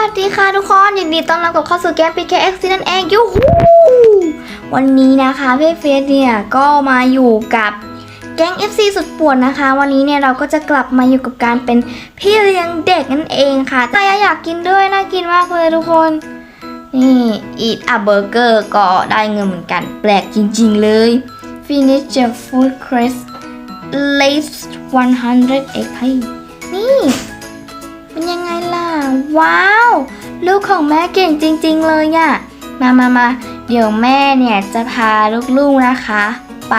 วัสดีค่ะทุกคนยินดีต้อนรับกับเข้าสู่เกม PKX นั่นเองยูฮูวันนี้นะคะพี่เฟสเนี่ยก็มาอยู่กับแก๊ง FC สุดปวนนะคะ วันนี้เนี่ยเราก็จะกลับมาอยู่กับการเป็นพี่เลี้ยงเด็กนั่นเองค่ะแต่อยากกินด้วยน่ากินมากเลยทุกคนนี่ eat a burger ก็ได้เงินเหมือนกัน แปลกจริงๆเลย finish your food quest list 100 egg นี่เป็นยังไงล่ ว้าว ลูกของแม่เก่งจริง ๆ เลยอะมามามาเดี๋ยวแม่เนี่ยจะพาลูกๆนะคะ ไป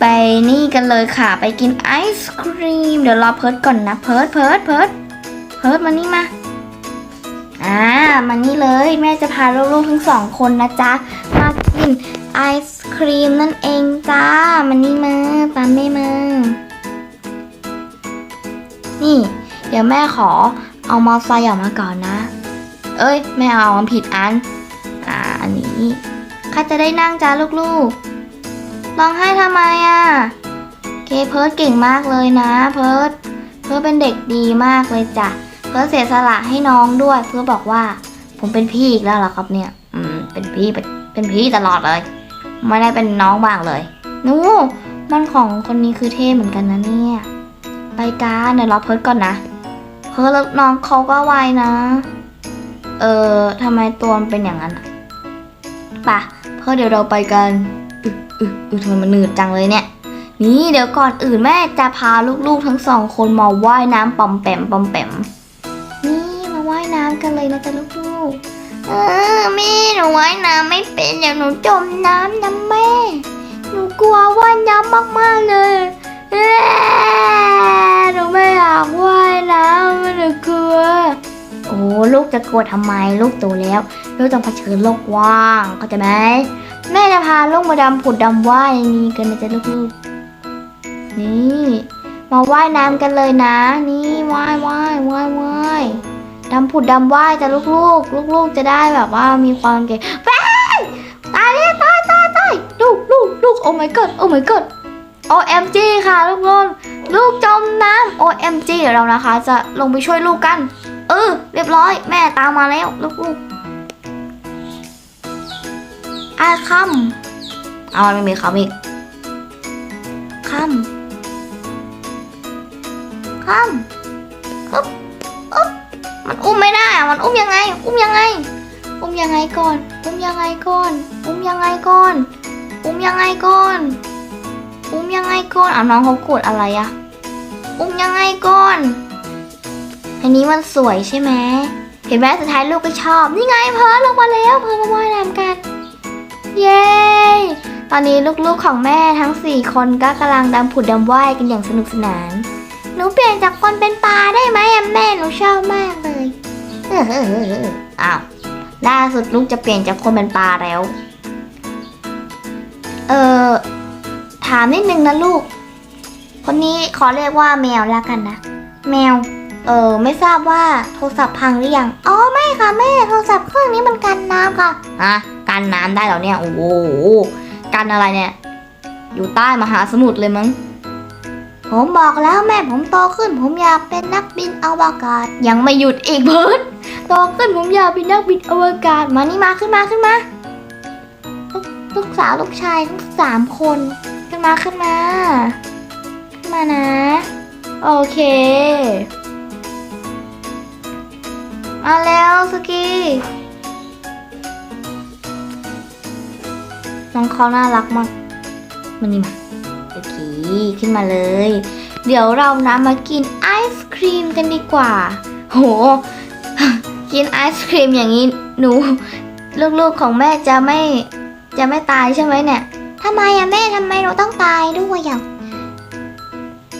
ไปนี่กันเลยค่ะ ไปกินไอศครีม เดี๋ยวรอเพิร์ดก่อนนะ เพิร์ดเพิร์ดเพิร์ดเพิร์ดมานี่มาอ่ามานี่เลยแม่จะพาลูกๆทั้งสองคนนะจ๊ะ มากินไอศครีมนั่นเองจ้ามานี่มาตามแม่มานี่ เดี๋ยวแม่ขอ เอามอไซค์ออกมาก่อนนะ เอ้ย ไม่เอามันผิดอัน อ่า อันนี้ข้าจะได้นั่งจ้าลูกๆ ร้องไห้ทำไมอะ เคเพิร์ดเก่งมากเลยนะ เพิร์ดเพิร์ดเป็นเด็กดีมากเลยจ้ะ เพิร์ดเสียสละให้น้องด้วย เพื่อบอกว่า ผมเป็นพี่อีกแล้วเหรอครับเนี่ย อืม เป็นพี่ เป็นพี่ตลอดเลย ไม่ได้เป็นน้องบ้างเลยนูมันของคนนี้คือเท่เหมือนกันนะเนี่ย ไปกันเดี๋ยวรอเพิร์ดก่อนนะ เพิร์ดแล้วน้องเขาก็ไวนะ เออทำไมตัวมันเป็นอย่างนั้นอะป่ะเพิร์ดเดี๋ยวเราไปกันอึ๊อึ๊อึ๊ทำไมมันหนืดจังเลยเนี่ย นี่เดี๋ยวก่อนอื่นแม่จะพาลูกๆทั้งสองคนมาว่ายน้ำปอมแปมปอมแปม นี่มาว่ายน้ำกันเลยนะจ๊ะลูกๆ เออแม่หนูว่ายน้ำไม่เป็นเดี๋ยวหนูจมน้ำนะแม่ หนูกลัวว่ายน้ำมากๆเลยเอ้ย หนูไม่อยากว่ายน้ำหนูกลัว โอ้ลูกจะกลัวทำไมลูกโตแล้ว ลูกต้องเผชิญโลกกว้างเข้าใจไหมแม่จะพาลูกมาดำผุดดำว่ายนี่กันนะจ๊ะลูกๆนี่มาว่ายน้ำกันเลยนะ นี่ว่ายว่ายว่ายว่ายดำผุดดำว่ายจ้ะลูกๆ ลูกๆจะได้แบบว่ามีความเก่งแป้งตายแล้วตายตายตายลูกลูกลูกโอ้ my god โอ้ my god OMG ค่ะลูกนนลูกจมน้ำ OMG เดี๋ยวเรานะคะ จะลงไปช่วยลูกกัน เออ เรียบร้อย แม่ตามมาแล้วลูกๆอาคำเอาไม่มีคำอีกคำคำอึ๊บอึ๊บมันอุ้มไม่ได้อะมันอุ้มยังไง อุ้มยังไง อุ้มยังไงก่อน อุ้มยังไงก่อน อุ้มยังไงก่อน อุ้มยังไงก่อน อุ้มยังไงก่อนอะน้องเขากดอะไรอะอุ้มยังไงก่อน อันนี้มันสวยใช่ไหมเห็นไหมสุดท้ายลูกก็ชอบ นี่ไงเพิร์ลลงมาแล้วเพิร์ลมาว่ายน้ำกัน เย้ตอนนี้ลูกๆของแม่ทั้ง 4 คนก็กำลังดำผุดดำว่ายกันอย่างสนุกสนาน หนูเปลี่ยนจากคนเป็นปลาได้ไหมอะแม่หนูชอบมากเลยเอ่ออ้าวล่าสุดลูกจะเปลี่ยนจากคนเป็นปลาแล้ว เออามนิดนึงนะลูก คนนี้ขอเรียกว่าแมวแล้วกันนะ แมว เออไม่ทราบว่าโทรศัพท์พังหรือยัง อ๋อไม่ค่ะแม่โทรศัพท์เครื่องนี้มันกันน้ำค่ะฮะกันน้ำได้เหรอเนี่ย โอ้โหกันอะไรเนี่ย อยู่ใต้มหาสมุทรเลยมั้ง ผมบอกแล้วแม่ผมโตขึ้น ผมอยากเป็นนักบินอวกาศ ยังไม่หยุดอีกเพิร์ดโตขึ้นผมอยากเป็นนักบินอวกาศ มานี่มาขึ้นมาขึ้นมาลูกลูกสาวลูกชายทั้งสามคนขึ้น มาขึ้นมา ขึ้นมานะ โอเค มาแล้วสกีน้องเขาน่ารักมาก มันนี่มาโอเคขึ้นมาเลย เดี๋ยวเรานะมากินไอศครีมกันดีกว่า โห กินไอศครีมอย่างนี้หนู ลูกๆของแม่จะไม่จะไม่ตายใช่ไหมเนี่ย ทำไมอะแม่ทำไมหนูต้องตายด้วยอย่าง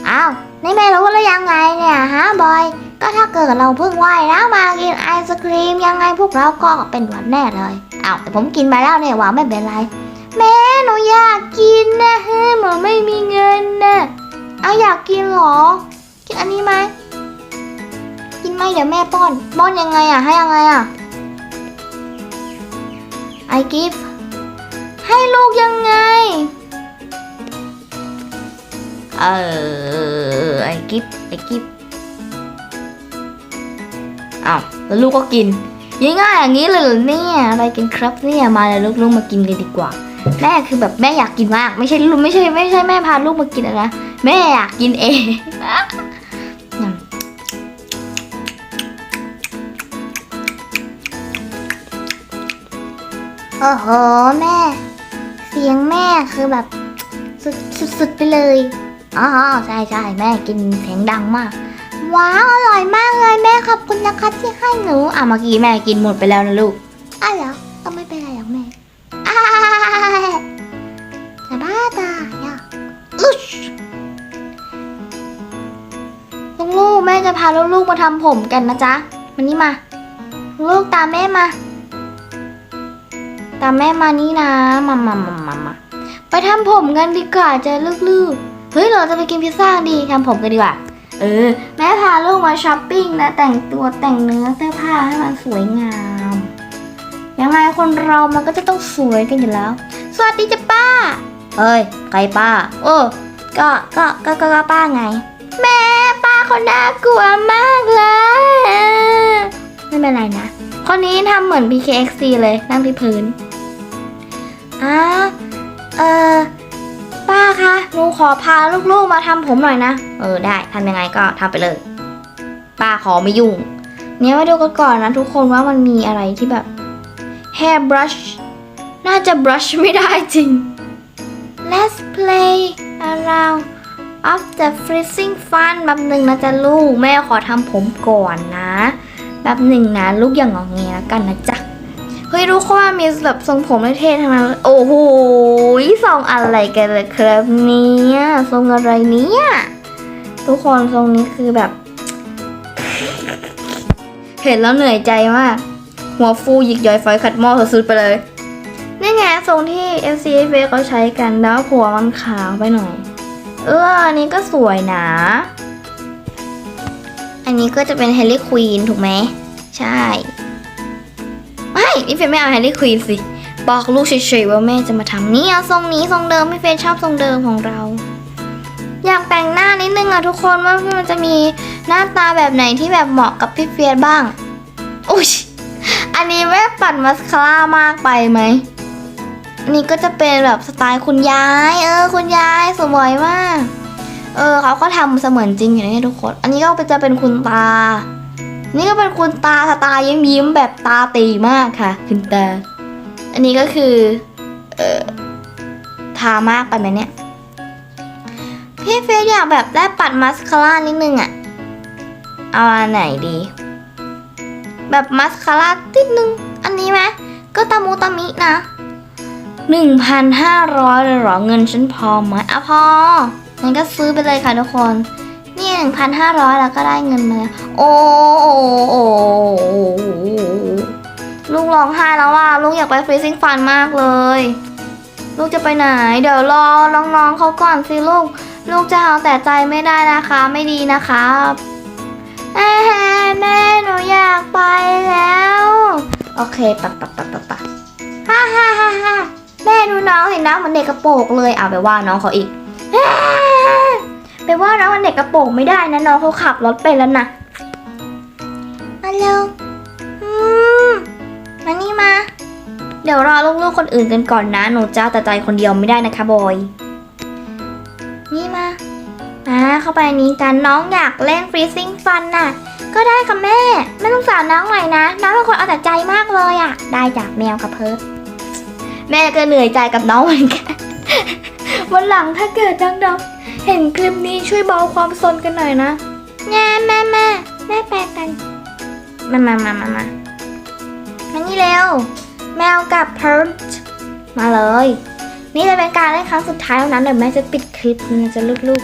อ้าวนี่แม่รู้แล้วยังไงเนี่ยฮะบอย ก็ถ้าเกิดเราเพิ่งว่ายน้ำมากินไอศครีมยังไงพวกเราก็เป็นหวัดแน่เลยอ้าวแต่ผมกินไปแล้วเนี่ยว่าไม่เป็นไร แม่หนูอยากกินนะเฮ้ยหมอไม่มีเงินนะเอาอยากกินหรอ กินอันนี้ไหมกินไหมเดี๋ยวแม่ป้อนป้อนยังไงอะให้ยังไงอะ I give ให้ลูกยัง เออ I give I give อ้าวแล้วลูกก็กินง่ายๆอย่างนี้เลยเหรอเนี่ยอะไรกันครับเนี่ยมาเลยลูกๆมากินกันดีกว่า แม่คือแบบแม่อยากกินมาก ไม่ใช่ลูกไม่ใช่ไม่ใช่แม่พาลูกมากินนะแม่อยากกินเองโอ้โห แม่ เสียงแม่คือแบบ สุดสุดสุดไปเลย อ๋อใช่ใช่แม่กินเสียงดังมาก ว้าวอร่อยมากเลยแม่ขอบคุณนะคะที่ให้หนูอะเมื่อกี้แม่กินหมดไปแล้วนะลูกอ้าวเหรอก็ไม่เป็นไรหรอกแม่อ้ายจะบ้าตายอะอึชลูกๆแม่จะพาลูกๆมาทำผมกันนะจ๊ะมานี่มา ลูกตามแม่มา ตามแม่มานี่นะมามามามามาไปทำผมกันดีกว่าจะลูกๆ เฮ้ยเราจะไปกินพิซซ่าดีทำผมกันดีกว่า เออ แม่พาลูกมาช้อปปิ้งนะ แต่งตัวแต่งเนื้อเสื้อผ้าให้มันสวยงามยังไงคนเรามันก็จะต้องสวยกันอยู่แล้ว สวัสดีจ้ะป้าเฮ้ยใครป้า โอ้ก็ก็ก็ก็ป้าไง แม่ป้าเขาน่ากลัวมากเลยไม่เป็นไรนะคนนี้ทำเหมือน BKXC เลยนั่งที่พื้นอ้าเออ คะ หนูขอพาลูกๆมาทำผมหน่อยนะ เออได้ทำยังไงก็ทำไปเลย ป้าขอไม่ยุ่ง เนี่ยมาดูกันก่อนนะทุกคนว่ามันมีอะไรที่แบบ hair brush น่าจะ brush ไม่ได้จริง Let's play around of the freezing fun แบบหนึ่งนะจ๊ะลูก แม่ขอทำผมก่อนนะ แบบหนึ่งนะ ลูกอย่างงอแงแล้วกันนะจ๊ะ เฮ้ยทุกคนมีแบบทรงผมเท่ๆทั้งนั้นโอ้โหทรงอะไรกันเลยครับเนี่ยทรงอะไรเนี่ยทุกคนทรงนี้คือแบบ เห็นแล้วเหนื่อยใจมากหัวฟูหยิกย่อยไฟขัดหม้อสุดๆไปเลยนี่ไงทรงที่ f c f เขาใช้กันแล้วหัวมันขาวไปหน่อย เอออันนี้ก็สวยนะ อันนี้ก็จะเป็นเฮลิควีนถูกไหม ใช่ ไม่พี่เฟยไม่เอาแฮร์รี่ควีนสิ บอกลูกเฉยๆว่าแม่จะมาทำนี่เอาทรงนี้ทรงเดิมพี่เฟยชอบทรงเดิมของเรา อยากแต่งหน้านิดนึงอะทุกคนว่ามันจะมีหน้าตาแบบไหนที่แบบเหมาะกับพี่เฟียบ้างอุ้ยอันนี้แม่ปัดมาสคาร่ามากไปไหมนนี้ก็จะเป็นแบบสไตล์คุณยาย เออ คุณยายสวยมาก เออเขาก็ทำเสมือนจริงอยู่นะเนี่ยทุกคน อันนี้ก็จะเป็นคุณตา นี่ก็เป็นคุณตาสตล์ยิ้มยิ้มแบบตาตีมากค่ะ คุณตา อันนี้ก็คือ เอ่อ ทามากไปไหมเนี่ย พี่เฟยอยากแบบได้ปัดมาสคาร่านิดนึงอะเอาอันไหนดี แบบมาสคาร่าติดนึง อันนี้ไหมก็ตามูตามินะหนึ่งพันห้าร้อยเลยหรอเงินฉันพอไหมอะพองั้นก็ซื้อไปเลยค่ะทุกคน นี่หนึ่งพันห้าร้อยแล้วก็ได้เงินมาโอ้โอ้โอ้ลูกร้องไห้แล้วว่าลูกอยากไปฟรีซิ่งฟันมากเลย ลูกจะไปไหน เดี๋ยวรอน้องๆเขาก่อนสิลูก ลูกจะเอาแต่ใจไม่ได้นะคะ ไม่ดีนะครับแม่แม่หนูอยากไปแล้ว โอเคปะปะปะปะปะฮ่าฮ่าฮ่าฮ่าแม่ดูน้องเห็นน้องเหมือนเด็กกระโปรงเลยเอาไปว่าน้องเขาอีก ไปว่าน้องมันเด็กกระโปรงไม่ได้นะน้องเขาขับรถไปแล้วนะมาเร็วอืมมานี่มา เดี๋ยวรอลูกๆคนอื่นกันก่อนนะ หนูจะเอาแต่ใจคนเดียวไม่ได้นะคะบอย นี่มา มาเข้าไปนี้กันน้องอยากเล่นฟรีซิ่งฟันน่ะ ก็ได้ค่ะแม่ ไม่ต้องสอนน้องหน่อยนะ น้องเป็นคนเอาแต่ใจมากเลยอะ ได้จากแมวกับเพิร์ดแม่ก็เหนื่อยใจกับน้องเหมือนกัน วันหลังถ้าเกิดดังๆ เห็นคลิปนี้ช่วยเบาความสนกันหน่อยนะแม่แม่แม่แม่แปลกัน มามามามามามานี่เร็ว แมวกับเพิร์ดมาเลย นี่จะเป็นการเล่นครั้งสุดท้ายเท่านั้นเดี๋ยวแม่จะปิดคลิปนะจะลูก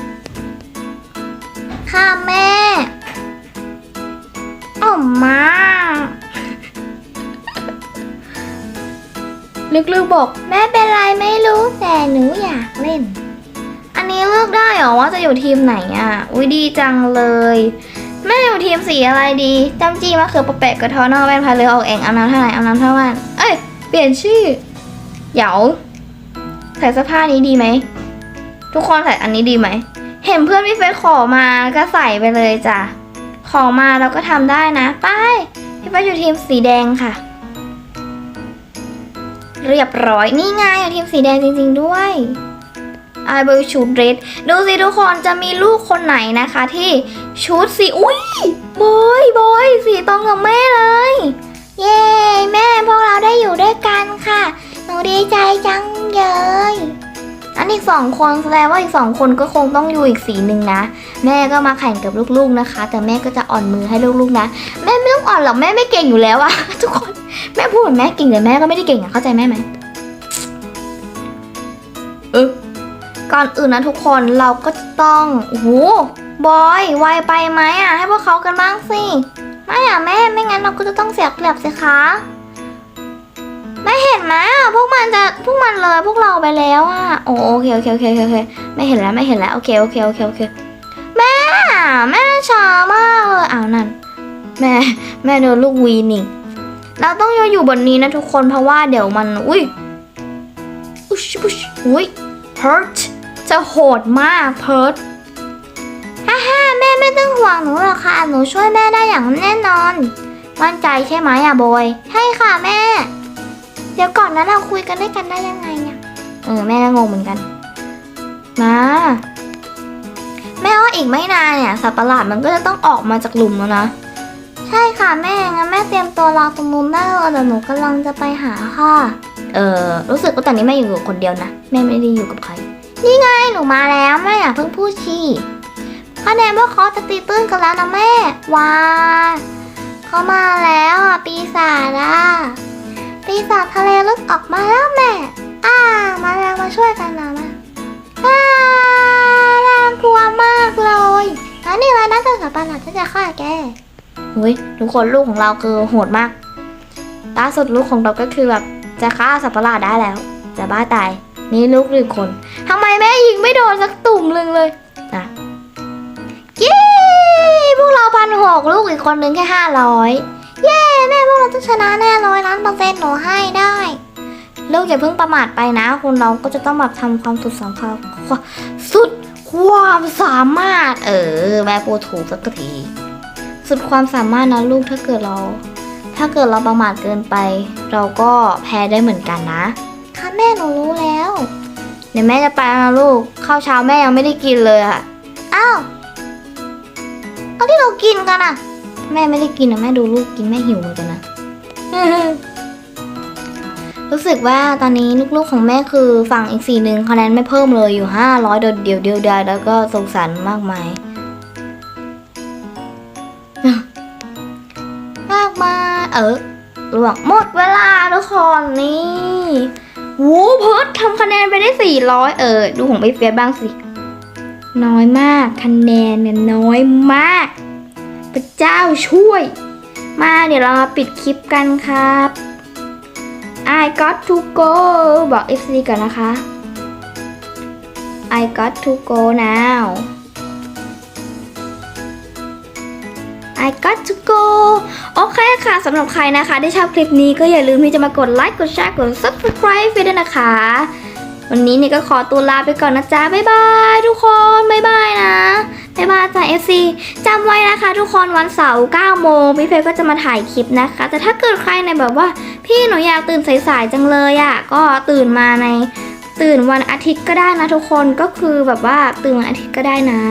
ๆค่ะแม่ออมมาลึกๆบอก แม่เป็นไรไม่รู้แต่หนูอยากเล่นอั นี้เลือกได้เหรอว่าจะอยู่ทีมไหนอะ อุ้ยดีจังเลย แม่อยู่ทีมสีอะไรดีจำจีมะเขือปะแปะกระท้อนอกแว่นพายเรือออกแองเอาน้ำเท่าไหร่เอาน้ำเท่าวันเอ้ยเปลี่ยนชื่อเหยาใส่เสื้อผ้านี้ดีไหมทุกคนใส่อันนี้ดีไหมเห็นเพื่อนพี่เฟซขอมาก็ใส่ไปเลยจ้ะขอมาเราก็ทำได้นะไปพี่ป้าอยู่ทีมสีแดงค่ะ เรียบร้อยนี่ไงอยู่ทีมสีแดงจริง ๆด้วย I will shoot red ดูสิทุกคนจะมีลูกคนไหนนะคะที่ชุดสีอุ้ยบอยบอยสีตรงกับแม่เลย เย้แม่พวกเราได้อยู่ด้วยกันค่ะ หนูดีใจจังเลยอันอีกสองคนแสดงว่าอีกสองคนก็คงต้องอยู่อีกสีหนึ่งนะ แม่ก็มาแข่งกับลูกๆนะคะ แต่แม่ก็จะอ่อนมือให้ลูกๆนะ แม่ไม่ต้องอ่อนหรอกแม่ไม่เก่งอยู่แล้วอะทุกคนแม่พูดเหมือนแม่เก่งแต่แม่ก็ไม่ได้เก่งอะเข้าใจแม่ไหม ก่อนอื่นนะทุกคนเราก็ต้องโอ้โหบอยไวไปไหมอะ ให้พวกเขากันบ้างสิไม่อะแม่ไม่งั้นเราก็จะต้องเสียเปรียบสิคะแม่เห็นไหมอะพวกมันจะพวกมันเลยพวกเราไปแล้วอะโอโอเคโอเคโอเคโอเคอเคไม่เห็นแล้วไม่เห็นแล้วโอเคโอเคโอเคโอเคแม่แม่ช้ามากเลยอ้าวนั่นแม่แม่โดนลูกวีนี่เราต้องอยู่อยู่บนนี้นะทุกคนเพราะว่าเดี๋ยวมันอุ้ยอุ๊ยอุ๊ยอุ้ยเพิร์ท จะโหดมากเพิร์ทฮ่าฮ่าแม่ไม่ต้องห่วงหนูหรอกค่ะ หนูช่วยแม่ได้อย่างแน่นอน มั่นใจใช่ไหมอะโบยใช่ค่ะแม่ เดี๋ยวก่อนนะเราคุยกันได้กันได้ยังไงเนี่ยเออแม่ก็งงเหมือนกัน มาแม่ว่าอีกไม่นานเนี่ยสัตว์ประหลาดมันก็จะต้องออกมาจากหลุมแล้วนะ ใช่ค่ะแม่งั้นแม่เตรียมตัวรอตรงนู้นได้เลยเดี๋ยวหนูกำลังจะไปหาค่ะ เออรู้สึกว่าตอนนี้แม่อยู่คนเดียวนะ แม่ไม่ได้อยู่กับใคร นี่ไงหนูมาแล้วแม่อย่าเพิ่งพูดชีคะแนนว่าเขาจะตีตื้นกันแล้วนะแม่ว้าเขามาแล้วอะปีศาจอะปีศาจทะเลลึกออกมาแล้วแม่อ่ามาแล้วมาช่วยกันนะมาอ่าน่ากลัวมากเลยแล้วนี่อะไรนะเจ้าสัตว์ประหลาดจะฆ่าแกเฮ้ยทุกคนลูกของเราคือโหดมากล่าสุดลูกของเราก็คือแบบจะฆ่าสัตว์ประหลาดได้แล้ว จะบ้าตายนี่ลูกหนึ่งคน โดนสักตุ่มหนึ่งเลยนะเย้พวกเราพันหกลูกอีกคนหนึ่งแค่ห้าร้อยเย้แม่พวกเราต้องชนะแน่ร้อยล้านเปอร์เซ็นต์หนูให้ได้ลูกอย่าเพิ่งประมาทไปนะ คุณเราก็จะต้องแบบทำความสุดสามความสุดความสามารถ เออแม่พูดถูกสักทีสุดความสามารถนะลูกถ้าเกิดเรา ถ้าเกิดเราประมาทเกินไป เราก็แพ้ได้เหมือนกันนะ ค่ะแม่หนูรู้แล้ว ดี๋ยวแม่จะไปแล้วนะลูก ข้าวเช้าแม่ยังไม่ได้กินเลยอะอ้าวเอาที่เรากินกันอะแม่ไม่ได้กินนะแม่ดูลูกกินแม่หิวเหมือนกันนะรู้สึกว่าตอนนี้ลูกๆของแม่คือฝั่งอีกสีหนึ่งคะแนนไม่เพิ่มเลยอยู่ห้าร้อยเดียวเดียวเดียวดายแล้วก็สงสารมากมาย มากมายเออหลวงหมดเวลาทุกคนนี่ วูเพิร์ดทำคะแนนไปได้ 400 เออ ดูของใบเฟียบ้างสิ น้อยมากคะแนนเนี่ยน้อยมากพระเจ้าช่วย มาเดี๋ยวเรามาปิดคลิปกันครับ I got to go บอก FC ก่อนนะคะ I got to go now I got to go โอเคค่ะสำหรับใครนะคะที่ชอบคลิปนี้ก็อย่าลืมที่จะมากดไลค์กดแชร์กด subscribe ไปด้วยนะคะ วันนี้เนี่ยก็ขอตัวลาไปก่อนนะจ๊ะ บ๊ายบายทุกคนบ๊ายบายนะบ๊ายบายจ้า FC จำไว้นะคะทุกคนวันเสาร์9โมงพี่เพชรก็จะมาถ่ายคลิปนะคะ แต่ถ้าเกิดใครในแบบว่า พี่หนูอยากตื่นสายๆจังเลยอะ่ะก็ตื่นมาในตื่นวันอาทิตย์ก็ได้นะทุกคนก็คือแบบว่าตื่นวันอาทิตย์ก็ได้นะ